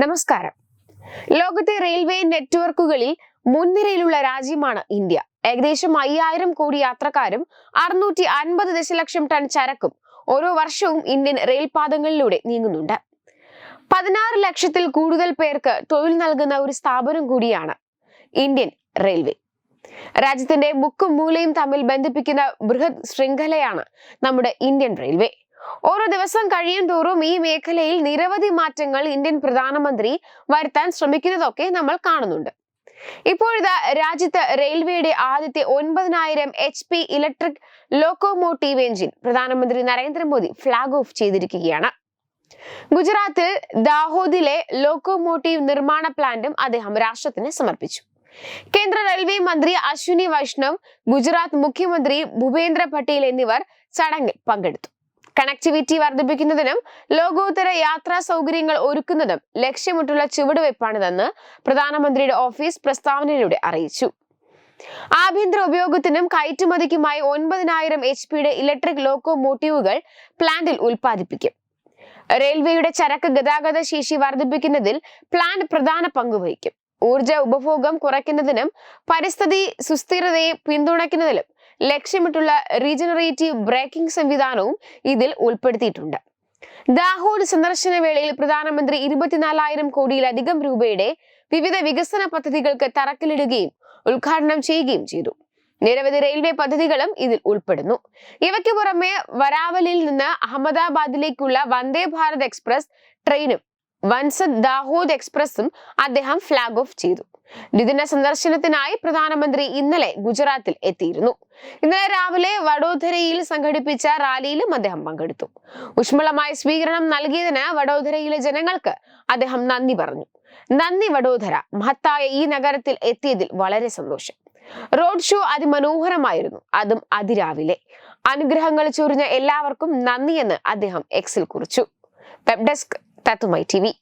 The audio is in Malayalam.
നമസ്കാരം. ലോകത്തെ റെയിൽവേ നെറ്റ്വർക്കുകളിൽ മുൻനിരയിലുള്ള രാജ്യമാണ് ഇന്ത്യ. ഏകദേശം അയ്യായിരം കോടി യാത്രക്കാരും അറുന്നൂറ്റി അൻപത് ദശലക്ഷം ടൺ ചരക്കും ഓരോ വർഷവും ഇന്ത്യൻ റെയിൽപാതങ്ങളിലൂടെ നീങ്ങുന്നുണ്ട്. പതിനാറ് ലക്ഷത്തിൽ കൂടുതൽ പേർക്ക് തൊഴിൽ നൽകുന്ന ഒരു സ്ഥാപനം കൂടിയാണ് ഇന്ത്യൻ റെയിൽവേ. രാജ്യത്തിന്റെ മുക്കും മൂലയും തമ്മിൽ ബന്ധിപ്പിക്കുന്ന ബൃഹത് ശൃംഖലയാണ് നമ്മുടെ ഇന്ത്യൻ റെയിൽവേ. ഓരോ ദിവസം കഴിയും തോറും ഈ മേഖലയിൽ നിരവധി മാറ്റങ്ങൾ ഇന്ത്യൻ പ്രധാനമന്ത്രി വരുത്താൻ ശ്രമിക്കുന്നതൊക്കെ നമ്മൾ കാണുന്നുണ്ട്. ഇപ്പോഴിതാ രാജ്യത്ത് റെയിൽവേയുടെ ആദ്യത്തെ ഒൻപതിനായിരം H P electric locomotive engine പ്രധാനമന്ത്രി നരേന്ദ്രമോദി ഫ്ളാഗ് ഓഫ് ചെയ്തിരിക്കുകയാണ്. ഗുജറാത്തിൽ ദാഹോദിലെ ലോക്കോമോട്ടീവ് നിർമ്മാണ പ്ലാന്റും അദ്ദേഹം രാഷ്ട്രത്തിന് സമർപ്പിച്ചു. കേന്ദ്ര റെയിൽവേ മന്ത്രി അശ്വിനി വൈഷ്ണവ് ഗുജറാത്ത് മുഖ്യമന്ത്രി ഭൂപേന്ദ്ര പട്ടേൽ എന്നിവർ ചടങ്ങിൽ പങ്കെടുത്തു. കണക്ടിവിറ്റി വർദ്ധിപ്പിക്കുന്നതിനും ലോകോത്തര യാത്രാ സൗകര്യങ്ങൾ ഒരുക്കുന്നതും ലക്ഷ്യമിട്ടുള്ള ചുവടുവയ്പ്പാണിതെന്ന് പ്രധാനമന്ത്രിയുടെ ഓഫീസ് പ്രസ്താവനയിലൂടെ അറിയിച്ചു. ആഭ്യന്തര ഉപയോഗത്തിനും കയറ്റുമതിക്കുമായി ഒൻപതിനായിരം എച്ച് പിയുടെ ഇലക്ട്രിക് ലോക്കോമോട്ടീവുകൾ പ്ലാന്റിൽ ഉൽപ്പാദിപ്പിക്കും. റെയിൽവേയുടെ ചരക്ക് ഗതാഗത ശേഷി വർദ്ധിപ്പിക്കുന്നതിൽ പ്ലാന്റ് പ്രധാന പങ്കുവഹിക്കും ഊർജ ഉപഭോഗം കുറയ്ക്കുന്നതിനും പരിസ്ഥിതി സുസ്ഥിരതയെ പിന്തുണയ്ക്കുന്നതിലും ലക്ഷ്യമിട്ടുള്ള റീജനറേറ്റീവ് ബ്രേക്കിംഗ് സംവിധാനവും ഇതിൽ ഉൾപ്പെടുത്തിയിട്ടുണ്ട്. ദാഹോഡ് സന്ദർശന വേളയിൽ പ്രധാനമന്ത്രി ഇരുപത്തിനാലായിരം കോടിയിലധികം രൂപയുടെ വിവിധ വികസന പദ്ധതികൾക്ക് തറക്കല്ലിടുകയും ഉദ്ഘാടനം ചെയ്യുകയും ചെയ്തു. നിരവധി റെയിൽവേ പദ്ധതികളും ഇതിൽ ഉൾപ്പെടുന്നു. ഇവയ്ക്ക് പുറമെ വരാവലിൽ നിന്ന് അഹമ്മദാബാദിലേക്കുള്ള വന്ദേ ഭാരത് എക്സ്പ്രസ് ട്രെയിനും വൻസദ് ദാഹൂദ് എക്സ്പ്രസും അദ്ദേഹം ഫ്ലാഗ് ഓഫ് ചെയ്തു. ദ്വിദിന സന്ദർശനത്തിനായി പ്രധാനമന്ത്രി ഇന്നലെ ഗുജറാത്തിൽ എത്തിയിരുന്നു. ഇന്നലെ രാവിലെ വഡോദരയിൽ സംഘടിപ്പിച്ച റാലിയിലും അദ്ദേഹം പങ്കെടുത്തു. ഊഷ്മളമായ സ്വീകരണം നൽകിയതിന് വഡോദരയിലെ ജനങ്ങൾക്ക് അദ്ദേഹം നന്ദി പറഞ്ഞു. നന്ദി വഡോദര മഹത്തായ ഈ നഗരത്തിൽ എത്തിയതിൽ വളരെ സന്തോഷം. റോഡ് ഷോ അതിമനോഹരമായിരുന്നു അതും അതിരാവിലെ. അനുഗ്രഹങ്ങൾ ചൊരിഞ്ഞ എല്ലാവർക്കും നന്ദിയെന്ന് അദ്ദേഹം എക്സിൽ കുറിച്ചു. Web desk Tatumai TV.